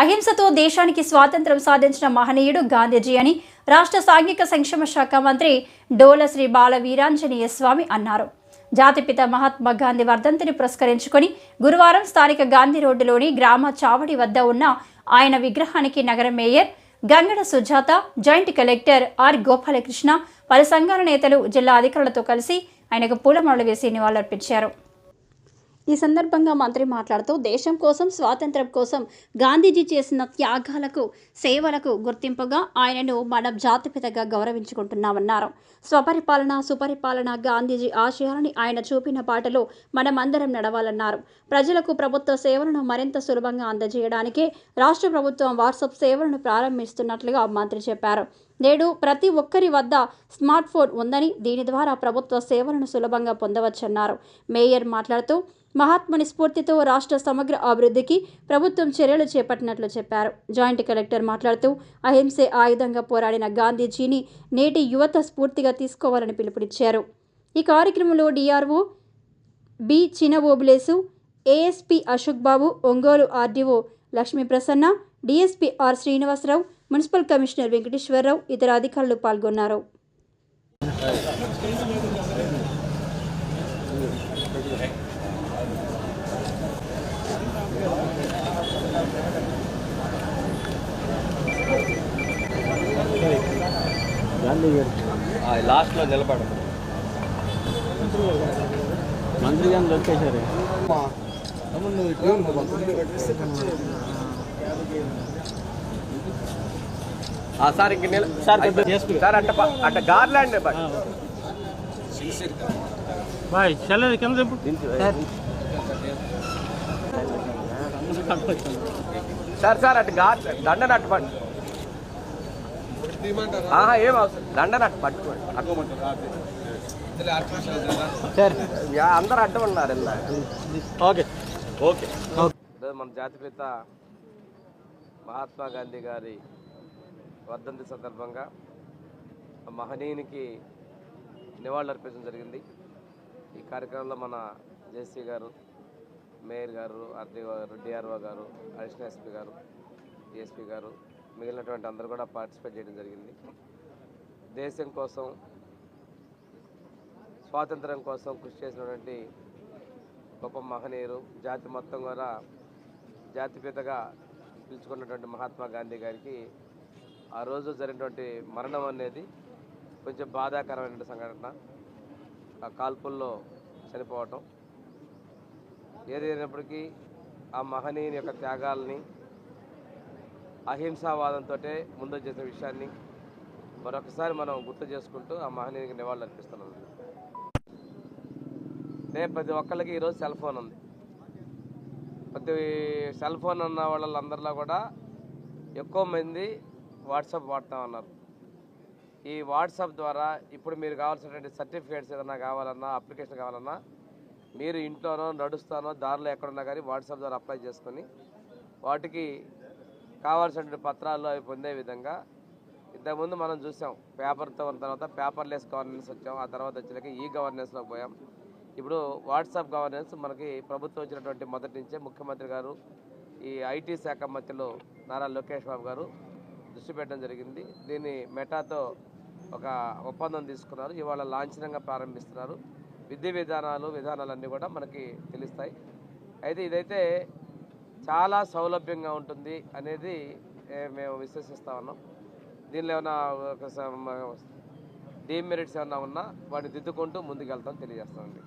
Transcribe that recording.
అహింసతో దేశానికి స్వాతంత్రం సాధించిన మహనీయుడు గాంధీజీ అని రాష్ట్ర సాంఘిక సంక్షేమ శాఖ మంత్రి డోల శ్రీ బాల వీరాంజనేయ స్వామి అన్నారు. జాతిపిత మహాత్మా గాంధీ వర్ధంతిని పురస్కరించుకొని గురువారం స్థానిక గాంధీ రోడ్డులోని గ్రామ చావడి వద్ద ఉన్న ఆయన విగ్రహానికి నగర mayor Gangada Sujatha joint collector R Gopalakrishna పలు సంఘాల నేతలు జిల్లా అధికారులతో కలిసి ఆయనకు పూలమాలలు వేసి నివాళులర్పించారు. ఈ సందర్భంగా మంత్రి మాట్లాడుతూ దేశం కోసం స్వాతంత్రం కోసం గాంధీజీ చేసిన త్యాగాలకు సేవలకు గుర్తింపుగా ఆయనను మనం జాతిపితగా గౌరవించుకుంటున్నామన్నారు. స్వపరిపాలన సుపరిపాలన గాంధీజీ ఆశయాలని ఆయన చూపిన బాటలో మనమందరం నడవాలన్నారు. ప్రజలకు ప్రభుత్వ సేవలను మరింత సులభంగా అందజేయడానికే రాష్ట్ర ప్రభుత్వం వాట్సాప్ సేవలను ప్రారంభిస్తున్నట్లుగా మంత్రి చెప్పారు. నేడు ప్రతి ఒక్కరి వద్ద స్మార్ట్ ఫోన్ ఉందని దీని ద్వారా ప్రభుత్వ సేవలను సులభంగా పొందవచ్చన్నారు. మేయర్ మాట్లాడుతూ మహాత్ముని స్ఫూర్తితో రాష్ట్ర సమగ్ర అభివృద్ధికి ప్రభుత్వం చర్యలు చేపట్టినట్లు చెప్పారు. జాయింట్ కలెక్టర్ మాట్లాడుతూ అహింసే ఆయుధంగా పోరాడిన గాంధీజీని నేటి యువత స్ఫూర్తిగా తీసుకోవాలని పిలుపునిచ్చారు. ఈ కార్యక్రమంలో DRO B Chinabobulesu ASP Ashok Babu Ongole RDO Lakshmi Prasanna DSP R Srinivasarao municipal commissioner Venkateswararao ఇతర అధికారులు పాల్గొన్నారు. గారు లాస్ట్లో నిలబడు మంత్రి గారిని దొరికేశారు. సార్ ఇంక నిల సార్ సార్ అట్ట అట్ట గార్లాండ్ బాయ్ చల్లదు కింద దింపు సార్. సార్ అటు గార్ దండన అట్టు పట్టు. ఏం అవసరం? దండన అట్టు పట్టుకోండి. అందరూ అడ్డం ఉన్నారు ఓకే. ఓకే మన జాతిపిత మహాత్మా గాంధీ గారి వర్ధంతి సందర్భంగా మహనీయునికి నివాళులర్పించడం జరిగింది. ఈ కార్యక్రమంలో మన జేసీ గారు మేయర్ గారు ఆర్డీఓ గారు డిఆర్ఓ గారు అడిషనల్ ఎస్పీ గారు డిఎస్పీ గారు మిగిలినటువంటి అందరూ కూడా పార్టిసిపేట్ చేయడం జరిగింది. దేశం కోసం స్వాతంత్రం కోసం కృషి చేసినటువంటి గొప్ప మహనీయులు జాతి మొత్తం కూడా జాతిపితగా పిలుచుకున్నటువంటి మహాత్మా గాంధీ గారికి ఆ రోజు జరిగినటువంటి మరణం అనేది కొంచెం బాధాకరమైన సంఘటన. ఆ కాల్పుల్లో చనిపోవటం. ఏదైనప్పటికీ ఆ మహనీయుని యొక్క త్యాగాల్ని అహింసావాదంతో ముందు చేసిన విషయాన్ని మరొకసారి మనం గుర్తు చేసుకుంటూ ఆ మహనీయునికి నివాళులు అర్పిస్తున్నాం అంటే ప్రతి ఒక్కళ్ళకి ఈరోజు సెల్ ఫోన్ ఉంది. ప్రతి సెల్ ఫోన్ ఉన్న వాళ్ళందరిలో కూడా ఎక్కువ మంది వాట్సాప్ వాడుతూ ఉన్నారు. ఈ వాట్సాప్ ద్వారా ఇప్పుడు మీరు కావాల్సినటువంటి సర్టిఫికేట్స్ ఏదైనా కావాలన్నా అప్లికేషన్ కావాలన్నా మీరు ఇంట్లోనో నడుస్తానో దారిలో ఎక్కడున్నా కానీ వాట్సాప్ ద్వారా అప్లై చేసుకొని వాటికి కావాల్సినటువంటి పత్రాలు అవి పొందే విధంగా ఇంతకుముందు మనం చూసాం పేపర్తో ఉన్న తర్వాత పేపర్లెస్ గవర్నెన్స్ వచ్చాం ఆ తర్వాత వచ్చాక ఈ గవర్నెన్స్లో పోయాం. ఇప్పుడు వాట్సాప్ గవర్నెన్స్ మనకి ప్రభుత్వం ఇచ్చినటువంటి మొదటి నుంచే ముఖ్యమంత్రి గారు ఈ ఐటీ శాఖ మధ్యలో నారా లోకేష్ బాబు గారు దృష్టి పెట్టడం జరిగింది. దీన్ని మెటాతో ఒక ఒప్పందం తీసుకున్నారు. ఇవాళ లాంఛనంగా ప్రారంభిస్తున్నారు. విధి విధానాలు విధానాలన్నీ కూడా మనకి తెలుస్తాయి. అయితే ఇదైతే చాలా సౌలభ్యంగా ఉంటుంది అనేది మేము విశ్వసిస్తా ఉన్నాం. దీనిలో ఏమైనా ఒక డీమెరిట్స్ ఏమైనా ఉన్నా వాటిని దిద్దుకుంటూ ముందుకెళ్తాం తెలియజేస్తామండి